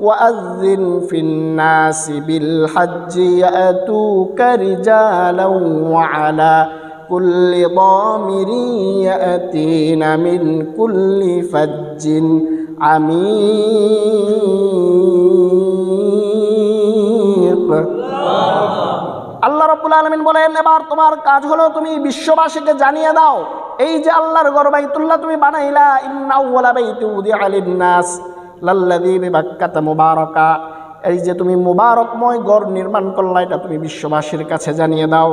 وأذن في الناس بالحج يأتوك رجالا وعلى كل ضامر يأتين من كل فج عميق আল্লাহ রব্বুল আলমিন বলেন এবার তোমার কাজ হলো তুমি বিশ্ববাসীকে জানিয়ে দাও এই যে আল্লাহর গর বাইতুল্লাহ তুমি বানাইলা ইন্নাউওয়ালা বাইতু উদিআ লিন-নাস লাল্লাযী বিবাক্কাতা মুবারাকা। এই যে তুমি মুবারকময় গড় নির্মাণ করলা, এটা তুমি বিশ্ববাসীর কাছে জানিয়ে দাও।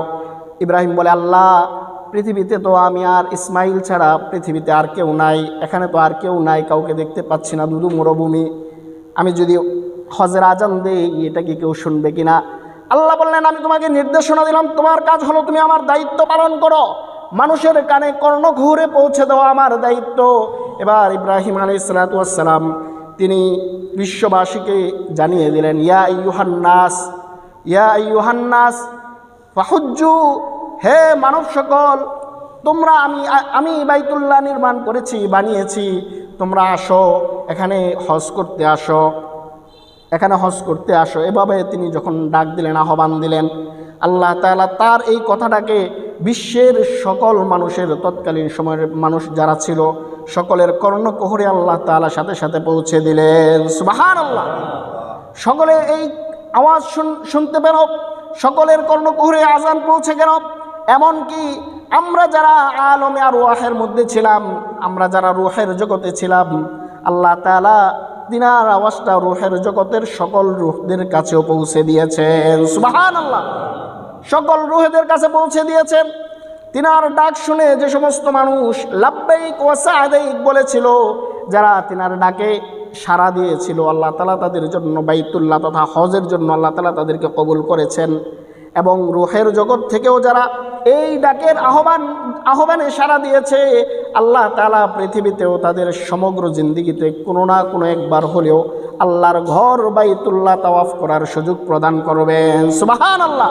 ইব্রাহিম বলে, আল্লাহ, পৃথিবীতে তো আমি আর ইসমাইল ছাড়া পৃথিবীতে আর কেউ নাই, এখানে তো আর কেউ নাই, কাউকে দেখতে পাচ্ছি না, দুদু মরুভূমি। আমি যদি হজের আজান দেই, এটা কি কেউ শুনবে কিনা? আল্লাহ বললেন, আমি তোমাকে নির্দেশনা দিলাম, তোমার কাজ হলো তুমি আমার দায়িত্ব পালন করো। মানুষের কানে কর্ণঘুরে পৌঁছে দেওয়া আমার দায়িত্ব। এবার ইব্রাহিম আলী সালাতাম তিনি বিশ্ববাসীকে জানিয়ে দিলেন, ইয়া ইউহান্নাস ইয়া ইউহান্নাস ফাহুজ্জু, হে মানব সকল, তোমরা আমি আমি বাইতুল্লাহ নির্মাণ করেছি, বানিয়েছি, তোমরা আসো, এখানে হজ করতে আসো, এখানে হজ করতে আসো। এভাবে তিনি যখন ডাক দিলেন, আহ্বান দিলেন, আল্লাহ তাআলা তার এই কথাটাকে বিশ্বের সকল মানুষের তৎকালীন সময়ের মানুষ যারা ছিল, সকলের কর্ণকোহরে আল্লাহ তাআলা সাথে সাথে পৌঁছে দিলেন। সুবাহান আল্লাহ সকলে এই আওয়াজ শুন- শুনতে পেল, সকলের কর্ণকুহরে আজান পৌঁছে গেল। এমনকি আমরা যারা আলমে আর রুহের মধ্যে ছিলাম, আমরা যারা রুহের জগতে ছিলাম, আল্লাহ তাআলা দিনার আওয়াজটা রুহের জগতের সকল রুহদের কাছেও পৌঁছে দিয়েছেন। সুবাহান আল্লাহ সকল রুহেদের কাছে পৌঁছে দিয়েছেন। তিনার ডাক শুনে যে সমস্ত মানুষ লাব্বাইক ওয়াসাদাইক বলেছিল, যারা তিনার ডাকে সাড়া দিয়েছিল, আল্লাহ তালা তাদের জন্য বাইতুল্লাহ তথা হজের জন্য আল্লাহ তালা তাদেরকে কবুল করেছেন। এবং রুহের জগৎ থেকেও যারা এই ডাকের আহ্বান, আহ্বানে সাড়া দিয়েছে, আল্লাহ তালা পৃথিবীতেও তাদের সমগ্র জিন্দিগিতে কোনো না কোনো একবার হলেও আল্লাহর ঘর বাইতুল্লাহ তাওয়াফ করার সুযোগ প্রদান করবেন। সুবাহান আল্লাহ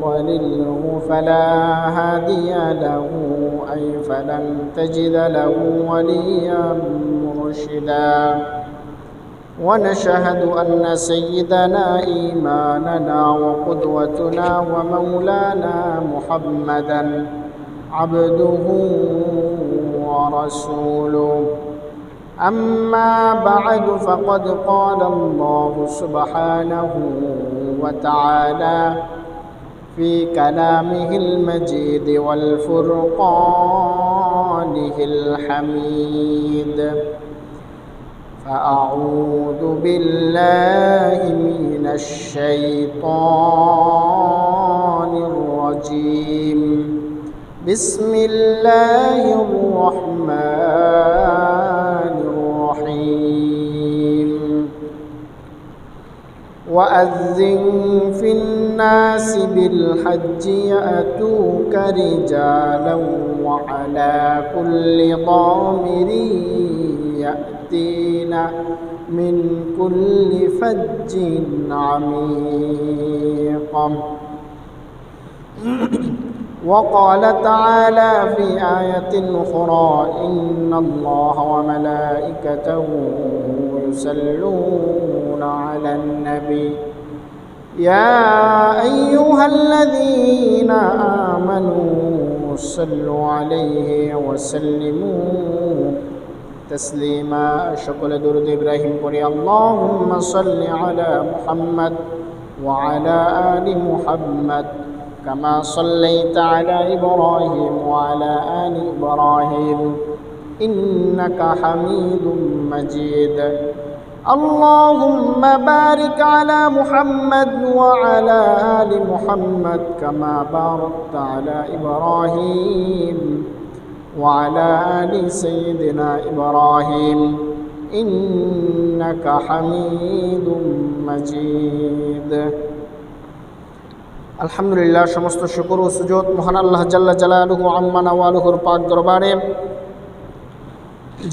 يضلله فلا هادي له أي فلن تجد له وليا مرشدا. ونشهد أن سيدنا إيماننا وقدوتنا ومولانا محمدا عبده ورسوله. أما بعد فقد قال الله سبحانه وتعالى في كلامه المجيد والفرقانه الحميد. فأعوذ بالله من الشيطان الرجيم. بسم الله الرحمن وأذن في الناس بالحج يأتوك رجالا وعلى كل ضامر يأتين من كل فج عميق. وقال تعالى في آية أخرى إن الله وملائكته يصلون على النبي. يا أيها الذين آمنوا صلوا عليه وسلموا تسليما. شكل درد إبراهيم قري اللهم صل على محمد وعلى آل محمد كما صليت على إبراهيم وعلى آل إبراهيم. إنك حميد مجيد. اللهم بارك على محمد وعلى آل محمد كما باركت على إبراهيم وعلى آل سيدنا إبراهيم إنك حميد مجيد আলহামদুলিল্লাহ সমস্ত শুকুর ও সুযোগ মহান আল্লাহ জাল্লা জালালুহু আম্মা নওয়ালুহুর পাক দরবারে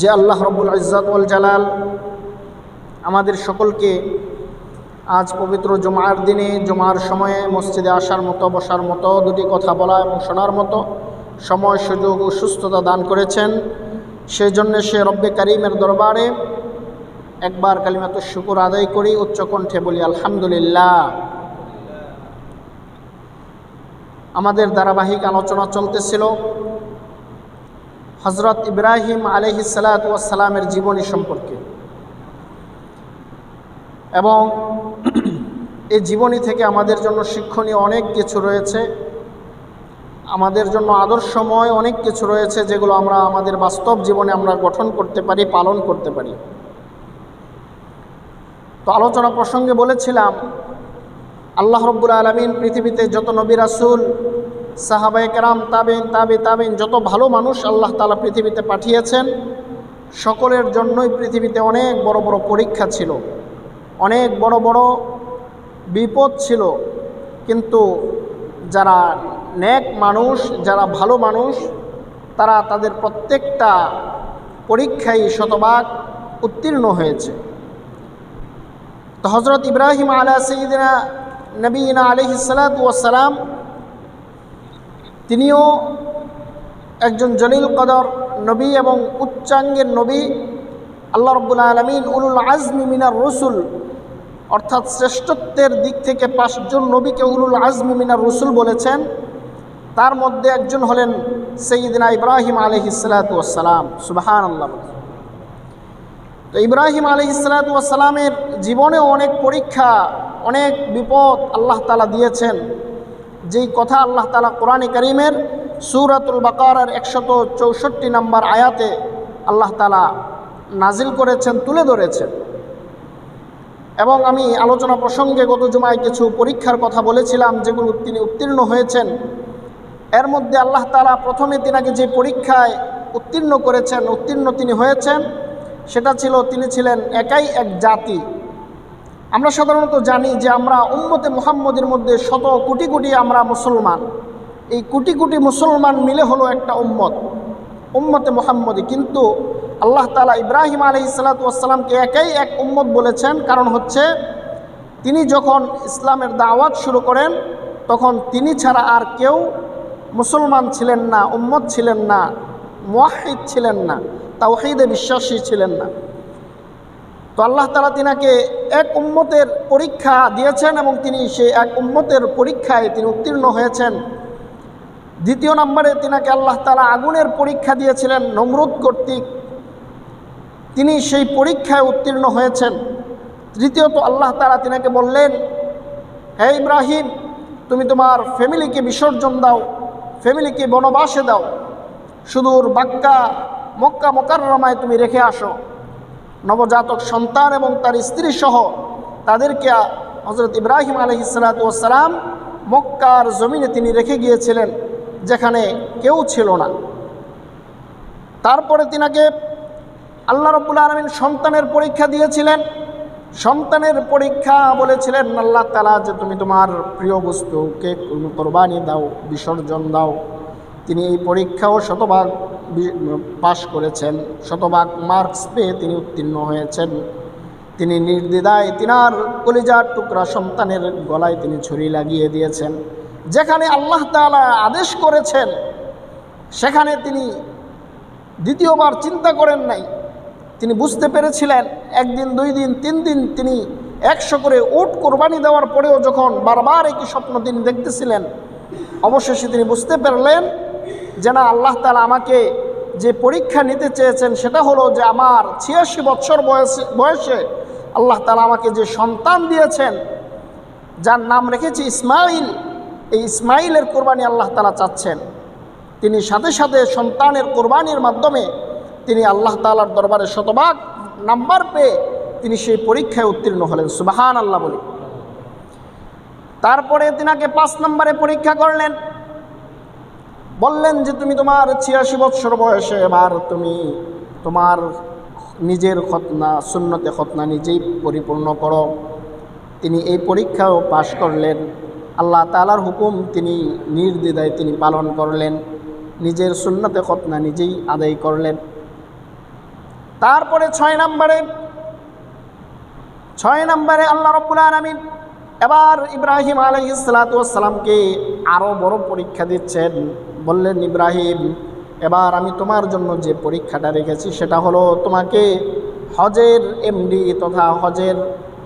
যে আল্লাহ রব্বুল ইজ্জাত ওয়াল জালাল আমাদের সকলকে আজ পবিত্র জমার দিনে, জমার সময়ে মসজিদে আসার মতো, বসার মতো, দুটি কথা বলা এবং শোনার মতো সময়, সুযোগ ও সুস্থতা দান করেছেন। সেই জন্য সে রব্বে করিমের দরবারে একবার কালিমাত শুকুর আদায় করি, উচ্চ কণ্ঠে বলি, আলহামদুলিল্লাহ। আমাদের ধারাবাহিক আলোচনা চলতেছিল হজরত ইব্রাহিম আলহি সালাতামের জীবনী সম্পর্কে। এবং এই জীবনী থেকে আমাদের জন্য শিক্ষণীয় অনেক কিছু রয়েছে। আমাদের জন্য আদর্শময় অনেক কিছু রয়েছে যেগুলো আমরা আমাদের বাস্তব জীবনে আমরা গঠন করতে পারি, পালন করতে পারি। তো আলোচনা প্রসঙ্গে বলেছিলাম, আল্লাহ রব্বুল আলমিন পৃথিবীতে যত নবী রাসুল সাহাবাই কেরাম তাবিন তাবি তাবিন যত ভালো মানুষ আল্লাহ তালা পৃথিবীতে পাঠিয়েছেন, সকলের জন্যই পৃথিবীতে অনেক বড় বড় পরীক্ষা ছিল। অনেক বড় বড় বিপদ ছিল। কিন্তু যারা নেক মানুষ, যারা ভালো মানুষ, তারা তাদের প্রত্যেকটা পরীক্ষায় শতভাগ উত্তীর্ণ হয়েছে। তো হজরত ইব্রাহিম আলা সঈদিনা নবীনা আলহিসালাম তিনিও একজন জলিল কদর নবী এবং উচ্চাঙ্গের নবী। আল্লাহ রব্বুল আলমিন উলুল আজমি মিনার রসুল অর্থাৎ শ্রেষ্ঠত্বের দিক থেকে পাঁচজন নবীকে উলুল আজমি মিনার রসুল বলেছেন। তার মধ্যে একজন হলেন সঈদিনা ইব্রাহিম আলহিসালাম সুবাহান আল্লাহ তো ইব্রাহিম আলহিসালামের জীবনেও অনেক পরীক্ষা, অনেক বিপদ আল্লাহ তালা দিয়েছেন। যেই কথা আল্লাহ তালা কোরআনে করিমের সুরাতুল বাকার একশত চৌষট্টি নম্বর আয়াতে আল্লাহ তালা নাজিল করেছেন, তুলে ধরেছেন। এবং আমি আলোচনা প্রসঙ্গে গত জুমায় কিছু পরীক্ষার কথা বলেছিলাম, যেগুলো তিনি উত্তীর্ণ হয়েছেন। এর মধ্যে আল্লাহ তালা প্রথমে তিনাকে যে পরীক্ষায় উত্তীর্ণ করেছেন, উত্তীর্ণ তিনি হয়েছেন, সেটা ছিল তিনি ছিলেন একাই এক জাতি। আমরা সাধারণত জানি যে আমরা উম্মতে মুহাম্মদের মধ্যে শত কোটি কোটি আমরা মুসলমান। এই কোটি কোটি মুসলমান মিলে হলো একটা উম্মত, উম্মতে মুহাম্মদী কিন্তু আল্লাহ তালা ইব্রাহিম আলি সালাতামকে একাই এক উম্মত বলেছেন। কারণ হচ্ছে, তিনি যখন ইসলামের দাওয়াত শুরু করেন, তখন তিনি ছাড়া আর কেউ মুসলমান ছিলেন না, উম্মত ছিলেন না মোয়াহিদ ছিলেন না, তাওহিদে বিশ্বাসী ছিলেন না। তো আল্লাহ তালা তিনাকে এক উম্মতের পরীক্ষা দিয়েছেন এবং তিনি সেই এক উম্মতের পরীক্ষায় তিনি উত্তীর্ণ হয়েছেন। দ্বিতীয় নম্বরে তিনাকে আল্লাহ তালা আগুনের পরীক্ষা দিয়েছিলেন, নমরুদ কর্তৃক। তিনি সেই পরীক্ষায় উত্তীর্ণ হয়েছেন। তৃতীয়ত আল্লাহ তারা তিনাকে বললেন, হে ইব্রাহিম, তুমি তোমার ফ্যামিলিকে বিসর্জন দাও, ফ্যামিলিকে বনবাসে দাও। সুদূর বাক্কা, মক্কা মোকাররমায় তুমি রেখে আসো। নবজাতক সন্তান এবং তার স্ত্রী সহ তাদেরকে হজরত ইব্রাহিম আলহ আলহিসালাম মক্কার জমিনে তিনি রেখে গিয়েছিলেন, যেখানে কেউ ছিল না। তারপরে তিনাকে আল্লাহ রব্বুল আলমিন সন্তানের পরীক্ষা দিয়েছিলেন। সন্তানের পরীক্ষা বলেছিলেন, আল্লাহ তালা যে তুমি তোমার প্রিয় বস্তুকে কোরবানি দাও, বিসর্জন দাও। তিনি এই পরীক্ষাও শতভাগ পাশ করেছেন, শতভাগ মার্কস পেয়ে তিনি উত্তীর্ণ হয়েছেন। তিনি নির্দ্বিধায় তিনার কলিজার টুকরা সন্তানের গলায় তিনি ছুরি লাগিয়ে দিয়েছেন। যেখানে আল্লাহ তালা আদেশ করেছেন, সেখানে তিনি দ্বিতীয়বার চিন্তা করেন নাই। তিনি বুঝতে পেরেছিলেন, একদিন, দুই দিন, তিন দিন তিনি একশো করে উট কোরবানি দেওয়ার পরেও যখন বারবার একই স্বপ্ন তিনি দেখতেছিলেন, অবশেষে তিনি বুঝতে পারলেন যে না, আল্লাহ তালা আমাকে যে পরীক্ষা নিতে চেয়েছেন সেটা হলো যে আমার ছিয়াশি বছর বয়সে বয়সে আল্লাহ তালা আমাকে যে সন্তান দিয়েছেন, যার নাম রেখেছি ইসমাইল, এই ইসমাইলের কোরবানি আল্লাহ তালা চাচ্ছেন। তিনি সাথে সাথে সন্তানের কোরবানির মাধ্যমে তিনি আল্লাহ তালার দরবারে শতভাগ নাম্বার পেয়ে তিনি সেই পরীক্ষায় উত্তীর্ণ হলেন সুবাহান আল্লাহ বলি। তারপরে তিনাকে পাঁচ নম্বরে পরীক্ষা করলেন। বললেন যে, তুমি তোমার ছিয়াশি বৎসর বয়সে এবার তুমি তোমার নিজের খতনা শূন্যতে খতনা নিজেই পরিপূর্ণ করো। তিনি এই পরীক্ষাও পাশ করলেন। আল্লাহ তালার হুকুম তিনি নির্দ্বিধায় তিনি পালন করলেন। নিজের সুন্নতে খতনা নিজেই আদায় করলেন। তারপরে ছয় নম্বরে ছয় নম্বরে আল্লাহ রব্বুল আলমিন এবার ইব্রাহিম আলহ আলহিসালাতামকে আরও বড় পরীক্ষা দিচ্ছেন। বললেন, ইব্রাহিম, এবার আমি তোমার জন্য যে পরীক্ষাটা রেখেছি সেটা হলো তোমাকে হজের এমডি তথা হজের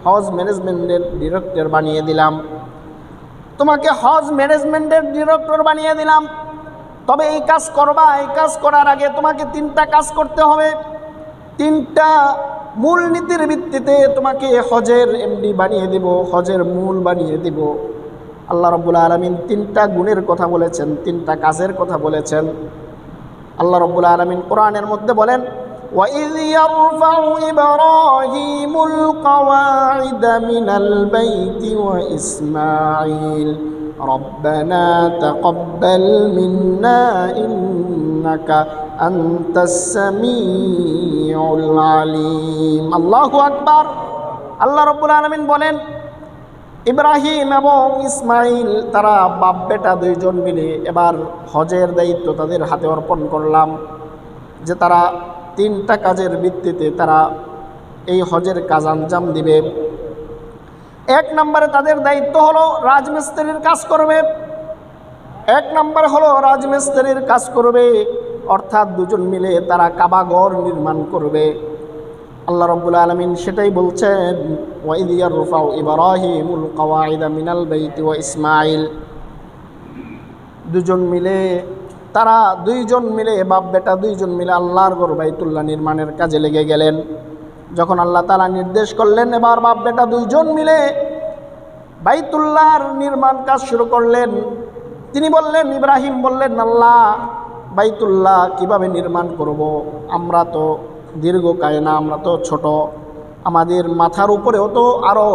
হজ ম্যানেজমেন্টের ডিরেক্টর বানিয়ে দিলাম। তোমাকে হজ ম্যানেজমেন্টের ডিরেক্টর বানিয়ে দিলাম। তবে এই কাজ করবা, এই কাজ করার আগে তোমাকে তিনটা কাজ করতে হবে। তিনটা মূল নীতির ভিত্তিতে তোমাকে হজের এমডি বানিয়ে দেব হজের মূল বানিয়ে দেব আল্লাহ রব্বুল আলমিন তিনটা গুণের কথা বলেছেন তিনটা কাজের কথা বলেছেন আল্লাহ রব্বুল আলমিন কোরআনের মধ্যে বলেন وَإِذْ يَرْفَعُ إِبْرَاهِيمُ الْقَوَاعِدَ مِنَ الْبَيْتِ وَإِسْمَاعِيلُ رَبَّنَا تَقَبَّلْ مِنَّا إِنَّكَ أَنْتَ السَّمِيعُ আলিম আল্লাহু আকবার। আল্লাহ রব্বুল আলমিন বলেন, ইব্রাহিম এবং ইসমাইল, তারা বাপ বেটা দুইজন মিলে এবার হজের দায়িত্ব তাদের হাতে অর্পণ করলাম যে তারা তিনটা কাজের ভিত্তিতে তারা এই হজের কাজ আঞ্জাম দিবে। এক নম্বরে তাদের দায়িত্ব হলো রাজমিস্ত্রির কাজ করবে। এক নম্বর হলো রাজমিস্ত্রির কাজ করবে। অর্থাৎ দুজন মিলে তারা কাবাগর নির্মাণ করবে। আল্লাহ রব্বুল আলমিন সেটাই বলছেন ওয়াইদিয়ার রুফাউ ইব্রাহিমুল কওয়াইদা মিনাল বাইতি ওয়া ইসমাইল দুজন মিলে, তারা দুইজন মিলে, বাপ বেটা দুইজন মিলে আল্লাহর গর বাইতুল্লাহ নির্মাণের কাজে লেগে গেলেন। যখন আল্লাহ তালা নির্দেশ করলেন, এবার বাপ বেটা দুইজন মিলে বাইতুল্লাহর নির্মাণ কাজ শুরু করলেন। তিনি বললেন, ইব্রাহিম বললেন, আল্লাহ বাইতুল্লাহ কীভাবে নির্মাণ করব? আমরা তো দীর্ঘকায় না, আমরা তো ছোট। আমাদের মাথার উপরেও তো আরও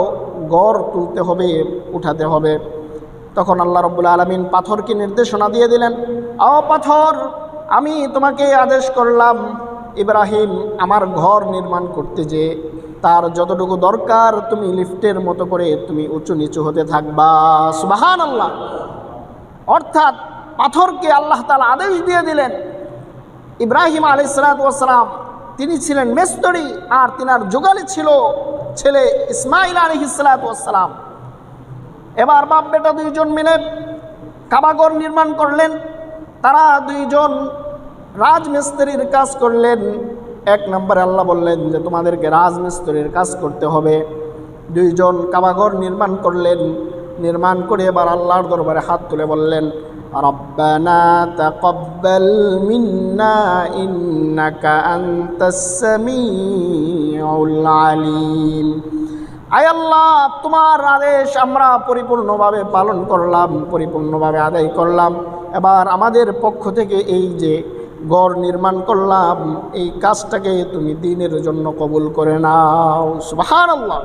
গড় তুলতে হবে, উঠাতে হবে। তখন আল্লাহ রব্বুল আলমিন পাথরকে নির্দেশনা দিয়ে দিলেন আও পাথর, আমি তোমাকে আদেশ করলাম, ইব্রাহিম আমার ঘর নির্মাণ করতে যে, তার যতটুকু দরকার তুমি লিফটের মতো করে তুমি উঁচু নিচু হতে থাকবা। সুবাহান আল্লাহ অর্থাৎ পাথরকে আল্লাহ তালা আদেশ দিয়ে দিলেন। ইব্রাহিম আলিসালাম তিনি ছিলেন মেস্তরি আর তিনার যোগালি ছিল ছেলে ইসমাইল আলী ইসালাতাম এবার বাপ বেটা দুইজন মিলে কাবাগর নির্মাণ করলেন। তারা দুইজন রাজমিস্ত্রির কাজ করলেন। এক নম্বরে আল্লাহ বললেন যে, তোমাদেরকে রাজমিস্ত্রির কাজ করতে হবে। দুইজন কাবাগর নির্মাণ করলেন। নির্মাণ করে এবার আল্লাহর দরবারে হাত তুলে বললেন ربنا تقبل منا إنك أنت السميع العليم আয় আল্লাহ তোমার আদেশ আমরা পরিপূর্ণভাবে পালন করলাম পরিপূর্ণভাবে আদায় করলাম এবার আমাদের পক্ষ থেকে এই যে গড় নির্মাণ করলাম এই কাজটাকে তুমি দিনের জন্য কবুল করে নাও সুবাহান আল্লাহ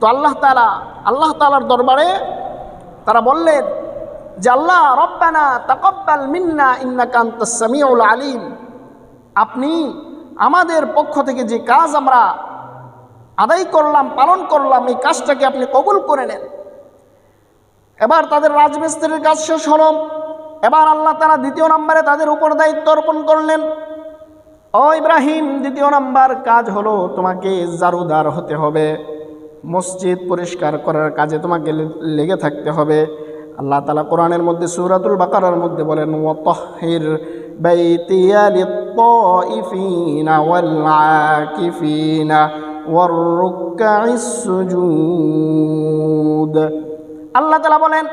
তো আল্লাহ তালা আল্লাহ তালার দরবারে তারা বললেন যে আল্লাহ, রব্বানা তাকব্বাল মিন্না ইন্নাকান্ত সামিউল আলিম। আপনি আমাদের পক্ষ থেকে যে কাজ আমরা আদায় করলাম, পালন করলাম, এই কাজটাকে আপনি কবুল করে নেন। এবার তাদের রাজমিস্ত্রির কাজ শেষ হলো। এবার আল্লাহ তারা দ্বিতীয় নম্বরে তাদের উপর দায়িত্ব অর্পণ করলেন। ও ইব্রাহিম, দ্বিতীয় নাম্বার কাজ হলো তোমাকে জারুদার হতে হবে। মসজিদ পরিষ্কার করার কাজে তোমাকে লেগে থাকতে হবে। আল্লাহ তালা কোরআনের মধ্যে সুরাতুল বাকারার মধ্যে বলেন সুজুদ। আল্লাহ তালা বলেন,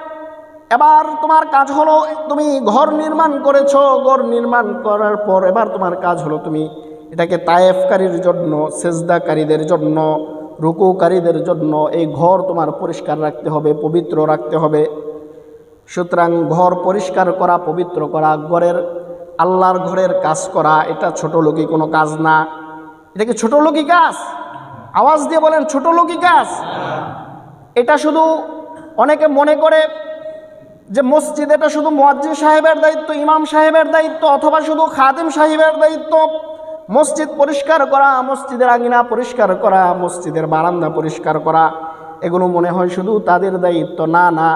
এবার তোমার কাজ হলো, তুমি ঘর নির্মাণ করেছ। ঘর নির্মাণ করার পর এবার তোমার কাজ হলো তুমি এটাকে তায়েফকারীর জন্য, সেজদাকারীদের জন্য রুকুকারীদের জন্য এই ঘর তোমার পরিষ্কার রাখতে হবে, পবিত্র রাখতে হবে। সুতরাং ঘর পরিষ্কার করা, পবিত্র করা, ঘরের আল্লাহর ঘরের কাজ করা, এটা ছোট লোকই কোনো কাজ না। এটা কি ছোট লোকই কাজ? আওয়াজ দিয়ে বলেন, ছোট লোকই কাজ। এটা শুধু অনেকে মনে করে যে মসজিদ এটা শুধু মোয়াজ্জিন সাহেবের দায়িত্ব, ইমাম সাহেবের দায়িত্ব, অথবা শুধু খাদিম সাহেবের দায়িত্ব। মসজিদ পরিষ্কার করা, মসজিদের আঙিনা পরিষ্কার করা, মসজিদের বারান্দা পরিষ্কার করা, এগুলো মনে হয় শুধু তাদের দায়িত্ব। না না,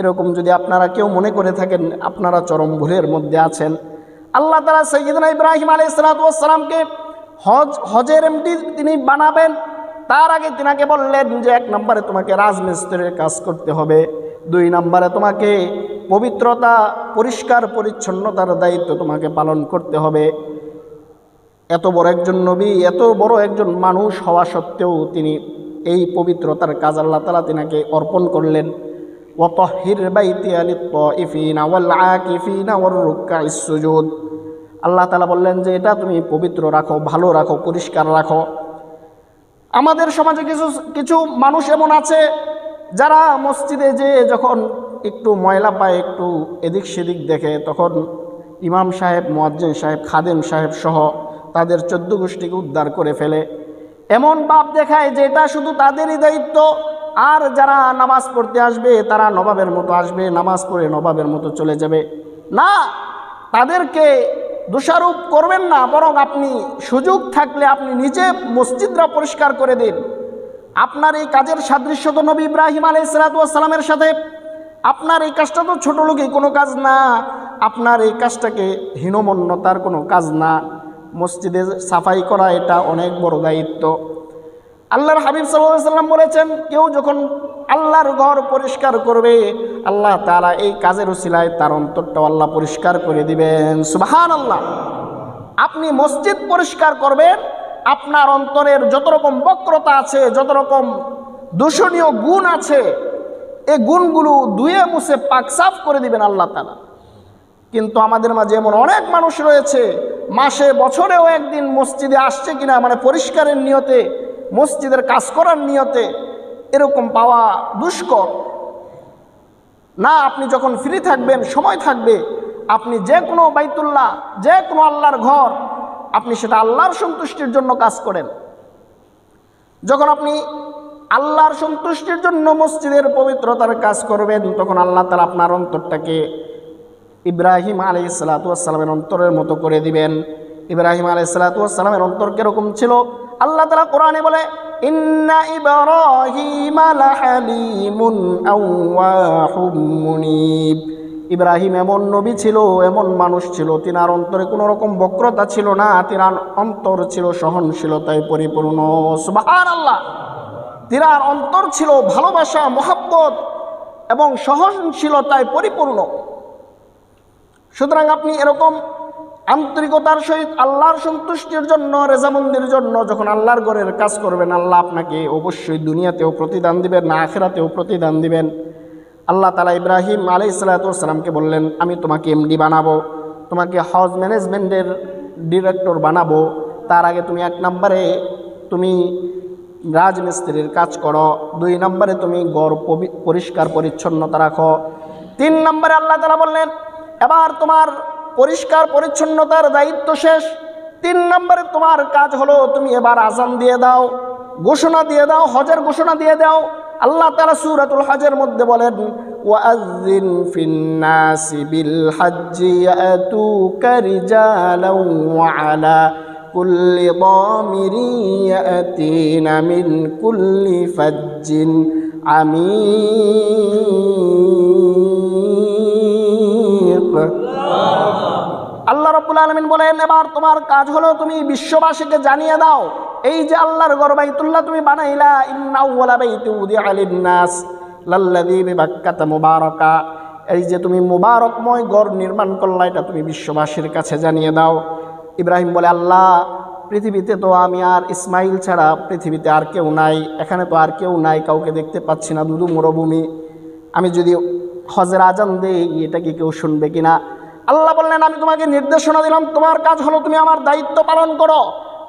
এরকম যদি আপনারা কেউ মনে করে থাকেন, আপনারা চরম ভুলের মধ্যে আছেন। আল্লাহ তালা সৈয়দনা ইব্রাহিম আলী সালাতামকে হজ, হজের এমডি তিনি বানাবেন। তার আগে তিনাকে বললেন যে, এক নম্বরে তোমাকে রাজমিস্ত্রির কাজ করতে হবে। দুই নম্বরে তোমাকে পবিত্রতা, পরিষ্কার, পরিচ্ছন্নতার দায়িত্ব তোমাকে পালন করতে হবে। এত বড় একজন নবী, এত বড় একজন মানুষ হওয়া সত্ত্বেও তিনি এই পবিত্রতার কাজ আল্লাহ তালা তিনাকে অর্পণ করলেন। ওতহির বাইতি আল্লাহ তালা বললেন যে, এটা তুমি পবিত্র রাখো, ভালো রাখো, পরিষ্কার রাখো। আমাদের সমাজে কিছু কিছু মানুষ এমন আছে যারা মসজিদে যে যখন একটু ময়লা পায়, একটু এদিক সেদিক দেখে, তখন ইমাম সাহেব, মোয়াজ্জেন সাহেব, খাদেম সাহেব সহ তাদের চোদ্দ গোষ্ঠীকে উদ্ধার করে ফেলে। এমন বাপ দেখায় যে এটা শুধু তাদেরই দায়িত্ব। আর যারা নামাজ পড়তে আসবে, তারা নবাবের মতো আসবে, নামাজ পড়ে নবাবের মতো চলে যাবে। না, তাদেরকে দোষারোপ করবেন না, বরং আপনি সুযোগ থাকলে আপনি নিজে মসজিদরা পরিষ্কার করে দিন। আপনার এই কাজের সাদৃশ্য তো নবী ইব্রাহিম আলাই সালাতামের সাথে। আপনার এই কাজটা তো ছোটো লোকই, কোনো কাজ না। আপনার এই কাজটাকে হীনমন্যতার কোনো কাজ না। মসজিদে সাফাই করা এটা অনেক বড় দায়িত্ব। আল্লাহর হাবিব সাল্লাম বলেছেন, কেউ যখন আল্লাহর ঘর পরিষ্কার করবে, আল্লাহ তারা এই কাজের উসিলায় তার অন্তরটাও আল্লাহ পরিষ্কার করে দিবেন। সুবাহান আল্লাহ আপনি মসজিদ পরিষ্কার করবেন, আপনার অন্তরের যত রকম বক্রতা আছে, যত রকম দূষণীয় গুণ আছে, এই গুণগুলো ধুয়ে মুছে পাকসাফ করে দিবেন আল্লাহ তালা কিন্তু আমাদের মাঝে এমন অনেক মানুষ রয়েছে মাসে, বছরেও একদিন মসজিদে আসছে কিনা মানে পরিষ্কারের নিয়তে, মসজিদের কাজ করার নিয়তে এরকম পাওয়া দুষ্কর। না, আপনি যখন ফ্রি থাকবেন, সময় থাকবে, আপনি যে কোনো বাইতুল্লাহ, যে কোনো আল্লাহর ঘর, আপনি সেটা আল্লাহর সন্তুষ্টির জন্য কাজ করেন। যখন আপনি আল্লাহর সন্তুষ্টির জন্য মসজিদের পবিত্রতার কাজ করবেন, তখন আল্লাহ তালা আপনার অন্তরটাকে ইব্রাহিম আলি সালাতামের অন্তরের মতো করে দিবেন। ইব্রাহিম আলি সালাতামের অন্তর কীরকম ছিল? আল্লাহ তালা কোরআনে বলে ইব্রাহিম ইব্রাহিম এমন নবী ছিল, এমন মানুষ ছিল, তিনার অন্তরে কোনো রকম বক্রতা ছিল না, তিনার অন্তর ছিল সহনশীলতায় পরিপূর্ণ। সুবাহান আল্লাহ তিনার অন্তর ছিল ভালোবাসা, মহাব্বত এবং সহনশীলতায় পরিপূর্ণ। সুতরাং আপনি এরকম আন্তরিকতার সহিত আল্লাহর সন্তুষ্টির জন্য, রেজামন্দির জন্য যখন আল্লাহর ঘরের কাজ করবেন, আল্লাহ আপনাকে অবশ্যই দুনিয়াতেও প্রতিদান দিবেন না আখেরাতেও প্রতিদান দিবেন। আল্লাহ তালা ইব্রাহিম আলাই সালাতামকে বললেন, আমি তোমাকে এমডি বানাবো, তোমাকে হাউস ম্যানেজমেন্টের ডিরেক্টর বানাবো। তার আগে তুমি এক নম্বরে তুমি রাজমিস্ত্রির কাজ করো, দুই নম্বরে তুমি গড় পরিষ্কার পরিচ্ছন্নতা রাখো। তিন নম্বরে আল্লাহ তালা বললেন এবার তোমার পরিষ্কার পরিচ্ছন্নতার দায়িত্ব শেষ। তিন নম্বরে তোমার কাজ হলো তুমি এবার আজান দিয়ে দাও, ঘোষণা দিয়ে দাও, হজের ঘোষণা দিয়ে দাও। আল্লাহ তারা সুরাতুল হজের মধ্যে বলেন ফাজ্জিন আল্লাহ রব্বুল আলমিন বলেন, এবার তোমার কাজ হলো তুমি বিশ্ববাসীকে জানিয়ে দাও, এই যে আল্লাহর গর বাইতুল্লাহ তুমি বানাইলা ইন্নাউওয়ালা বাইতু উদিয়া লিন্নাস, লাল্লাযী বিবাক্কাতা মুবারাকা। এই যে তুমি মুবারকময় গড় নির্মাণ করলা, এটা তুমি বিশ্ববাসীর কাছে জানিয়ে দাও। ইব্রাহিম বলে, আল্লাহ, পৃথিবীতে তো আমি আর ইসমাইল ছাড়া পৃথিবীতে আর কেউ নাই, এখানে তো আর কেউ নাই, কাউকে দেখতে পাচ্ছি না, দুদু মরুভূমি। আমি যদি হজের আজান দেই, এটা কি কেউ শুনবে কিনা? আল্লাহ বললেন, আমি তোমাকে নির্দেশনা দিলাম। তোমার কাজ হলো তুমি আমার দায়িত্ব পালন করো।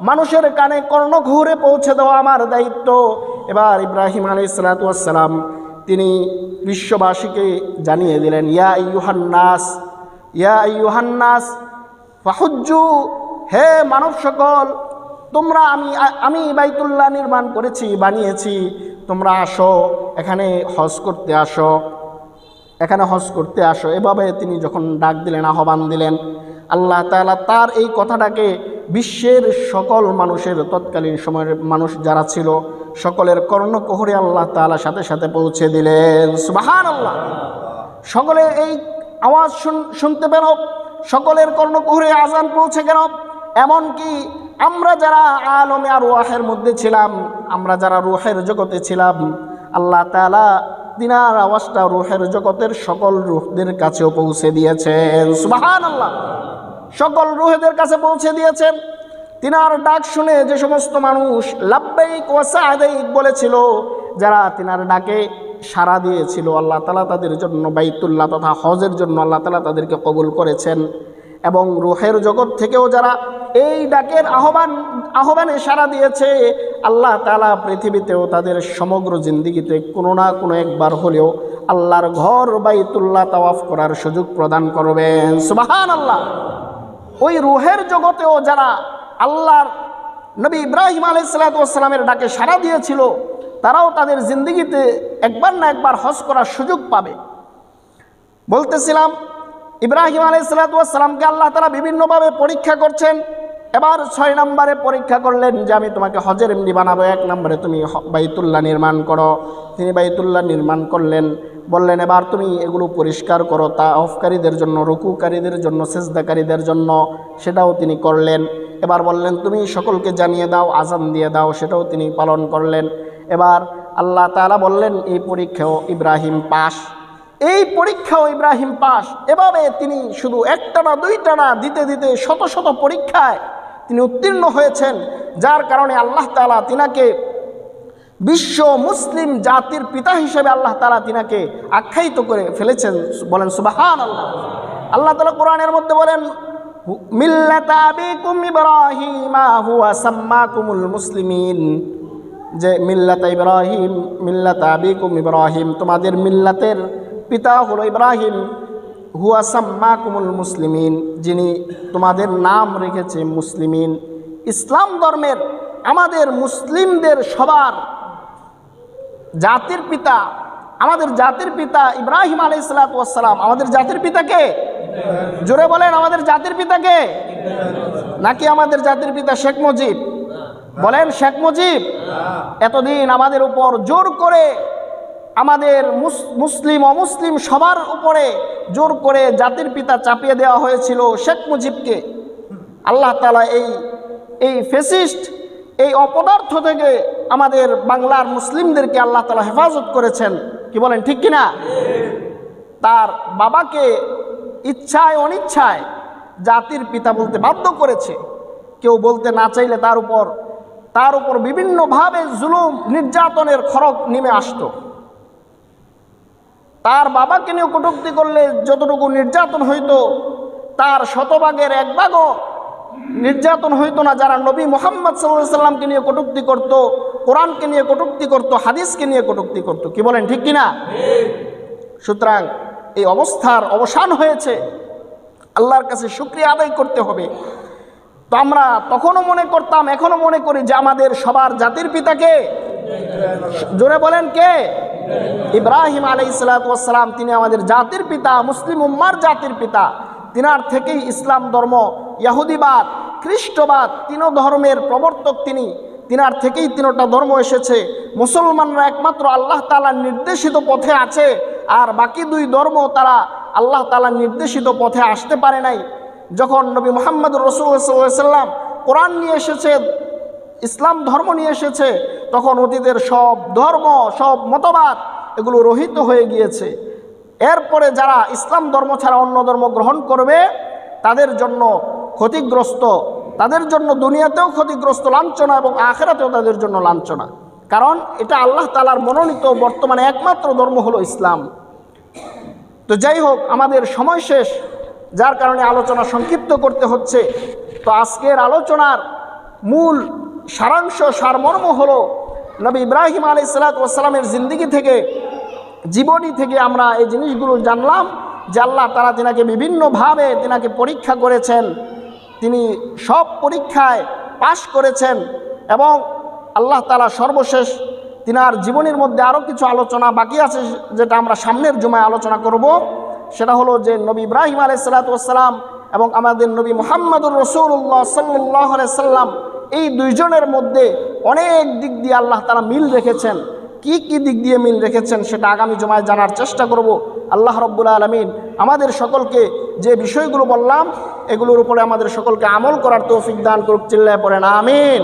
মানুষের কানে কর্ণ ঘুরে পৌঁছে দেওয়া আমার দায়িত্ব। এবার ইব্রাহিম আলী সালাতাম তিনি বিশ্ববাসীকে জানিয়ে দিলেন, ইয়া ইউহান্নাস ইয়া ইউহান্নাস ফাহুজ্জু, হে মানব সকল, তোমরা আমি আমি বাইতুল্লাহ নির্মাণ করেছি, বানিয়েছি। তোমরা আসো, এখানে হজ করতে আসো। এখানে হজ করতে আসো। এভাবে তিনি যখন ডাক দিলেন, আহ্বান দিলেন, আল্লাহ তালা তার এই কথাটাকে বিশ্বের সকল মানুষের তৎকালীন সময়ের মানুষ যারা ছিল, সকলের কর্ণকোহরে আল্লাহ তাআলা সাথে সাথে পৌঁছে দিলেন। সুবাহান আল্লাহ সকলে এই আওয়াজ শুন- শুনতে পেল, সকলের কর্ণকুহরে আজান পৌঁছে গেল। এমনকি আমরা যারা আলমে আর রুহের মধ্যে ছিলাম, আমরা যারা রুহের জগতে ছিলাম, আল্লাহ তাআলা দিনার আওয়াজটা রুহের জগতের সকল রুহদের কাছেও পৌঁছে দিয়েছেন। সুবাহান আল্লাহ সকল রুহেদের কাছে পৌঁছে দিয়েছেন। তিনার ডাক শুনে যে সমস্ত মানুষ লাব্বাইক ওয়াসাদাইক বলেছিল, যারা তিনার ডাকে সাড়া দিয়েছিল, আল্লাহ তালা তাদের জন্য বাইতুল্লাহ তথা হজের জন্য আল্লাহ তালা তাদেরকে কবুল করেছেন। এবং রুহের জগৎ থেকেও যারা এই ডাকের আহ্বান, আহ্বানে সাড়া দিয়েছে, আল্লাহ তালা পৃথিবীতেও তাদের সমগ্র জিন্দিগিতে কোনো না কোনো একবার হলেও আল্লাহর ঘর বাইতুল্লাহ তাওয়াফ করার সুযোগ প্রদান করবেন। সুবাহান আল্লাহ ওই রুহের জগতেও যারা আল্লাহর নবী ইব্রাহিম আলি আলাইসালামের ডাকে সাড়া দিয়েছিল, তারাও তাদের জিন্দগিতে একবার না একবার হজ করার সুযোগ পাবে। বলতেছিলাম ইব্রাহিম আলাইসালামকে আল্লাহ তারা বিভিন্নভাবে পরীক্ষা করছেন। এবার ছয় নম্বরে পরীক্ষা করলেন যে, আমি তোমাকে হজের এমনি বানাবো। এক নম্বরে, তুমি বাইতুল্লাহ নির্মাণ করো। তিনি বাইতুল্লাহ নির্মাণ করলেন। বললেন, এবার তুমি এগুলো পরিষ্কার করো, তা অফকারীদের জন্য, রুকুকারীদের জন্য, সেজদাকারীদের জন্য। সেটাও তিনি করলেন। এবার বললেন, তুমি সকলকে জানিয়ে দাও, আজান দিয়ে দাও। সেটাও তিনি পালন করলেন। এবার আল্লাহ তাআলা বললেন, এই পরীক্ষাও ইব্রাহিম পাশ এই পরীক্ষাও ইব্রাহিম পাস। এভাবে তিনি শুধু একটা না, দুইটা না, দিতে দিতে শত শত পরীক্ষায় তিনি উত্তীর্ণ হয়েছেন, যার কারণে আল্লাহ তালা তিনাকে বিশ্ব মুসলিম জাতির পিতা হিসেবে আল্লাহ তালা তিনাকে আখ্যায়িত করে ফেলেছেন, বলেন সুবাহান আল্লাহ আল্লাহ তালা কোরআনের মধ্যে বলেন মুসলিমিন। যে, মিল্লাত ইব্রাহিম, মিল্লাত আবিকুম ইব্রাহিম, তোমাদের মিল্লাতের পিতা হলো ইব্রাহিম হুয়া সাম্মা কুমুল মুসলিমিন, যিনি তোমাদের নাম রেখেছে মুসলিমিন। ইসলাম ধর্মের আমাদের মুসলিমদের সবার জাতির পিতা, আমাদের জাতির পিতা ইব্রাহিম আলাই সালাতাম আমাদের জাতির পিতাকে জোরে বলেন, আমাদের জাতির পিতাকে নাকি আমাদের জাতির পিতা শেখ মুজিব? বলেন, শেখ মুজিব। এতদিন আমাদের উপর জোর করে আমাদের মুস- মুসলিম, অমুসলিম সবার উপরে জোর করে জাতির পিতা চাপিয়ে দেওয়া হয়েছিল শেখ মুজিবকে। আল্লাহ তালা এই এই ফেসিস্ট এই অপদার্থ থেকে আমাদের বাংলার মুসলিমদেরকে আল্লাহ তালা হেফাজত করেছেন। কি বলেন, ঠিক কিনা? তার বাবাকে ইচ্ছায়, অনিচ্ছায় জাতির পিতা বলতে বাধ্য করেছে। কেউ বলতে না চাইলে তার উপর তার উপর বিভিন্নভাবে জুলুম, নির্যাতনের খরক নেমে আসতো। তার বাবাকে নিয়ে কটূক্তি করলে যতটুকু নির্যাতন হইতো, তার শতভাগের এক ভাগও নির্যাতন হইতো না। যারা নবী মোহাম্মদ সাল্লাহ সাল্লামকে নিয়ে কটূক্তি করত, কোরআনকে নিয়ে কটূক্তি করত, হাদিসকে নিয়ে কটূক্তি করত, কি বলেন ঠিক কিনা? সুতরাং এই অবস্থার অবসান হয়েছে। আল্লাহর কাছে শুক্রিয়া আদায় করতে হবে। তো আমরা তখনও মনে করতাম, এখনও মনে করি যে আমাদের সবার জাতির পিতাকে। জোরে বলেন কে? ইব্রাহিম আলাই সালাতাম তিনি আমাদের জাতির পিতা, মুসলিম উম্মার জাতির পিতা। তিনার থেকেই ইসলাম ধর্ম ইয়াহুদিবাদ, খ্রিস্টবাদ, তিন ধর্মের প্রবর্তক তিনি। তিনার থেকেই তিনোটা ধর্ম এসেছে। মুসলমানরা একমাত্র আল্লাহ তালার নির্দেশিত পথে আছে, আর বাকি দুই ধর্ম তারা আল্লাহ তালার নির্দেশিত পথে আসতে পারে নাই। যখন নবী মোহাম্মদ রসুল্লাম কোরআন নিয়ে এসেছে, ইসলাম ধর্ম নিয়ে এসেছে তখন অতীতের সব ধর্ম, সব মতবাদ এগুলো রহিত হয়ে গিয়েছে। এরপরে যারা ইসলাম ধর্ম ছাড়া অন্য ধর্ম গ্রহণ করবে, তাদের জন্য ক্ষতিগ্রস্ত, তাদের জন্য দুনিয়াতেও ক্ষতিগ্রস্ত লাঞ্ছনা এবং আখেরাতেও তাদের জন্য লাঞ্ছনা। কারণ এটা আল্লাহ তালার মনোনীত বর্তমানে একমাত্র ধর্ম হলো ইসলাম। তো যাই হোক, আমাদের সময় শেষ। যার কারণে আলোচনা সংক্ষিপ্ত করতে হচ্ছে। তো আজকের আলোচনার মূল সারাংশ, সারমর্ম হলো নবী ইব্রাহিম আলি সালাতামের জিন্দিগি থেকে, জীবনী থেকে আমরা এই জিনিসগুলো জানলাম যে আল্লাহ তারা তিনাকে বিভিন্নভাবে তিনাকে পরীক্ষা করেছেন। তিনি সব পরীক্ষায় পাশ করেছেন এবং আল্লাহ তালা সর্বশেষ তিনার জীবনের মধ্যে আরও কিছু আলোচনা বাকি আছে যেটা আমরা সামনের জুমায় আলোচনা করব। সেটা হলো যে নবী ইব্রাহিম আলাইসালাতাম এবং আমাদের নবী মোহাম্মদুর রসুল্লাহ সাল্লাহ সাল্লাম এই দুইজনের মধ্যে অনেক দিক দিয়ে আল্লাহ তারা মিল রেখেছেন। কি কি দিক দিয়ে মিল রেখেছেন সেটা আগামী জমায় জানার চেষ্টা করব। আল্লাহ রব্বুল আলমিন আমাদের সকলকে যে বিষয়গুলো বললাম, এগুলোর উপরে আমাদের সকলকে আমল করার তৌফিক দান করুক, চিল্লায় পড়েন, আমিন।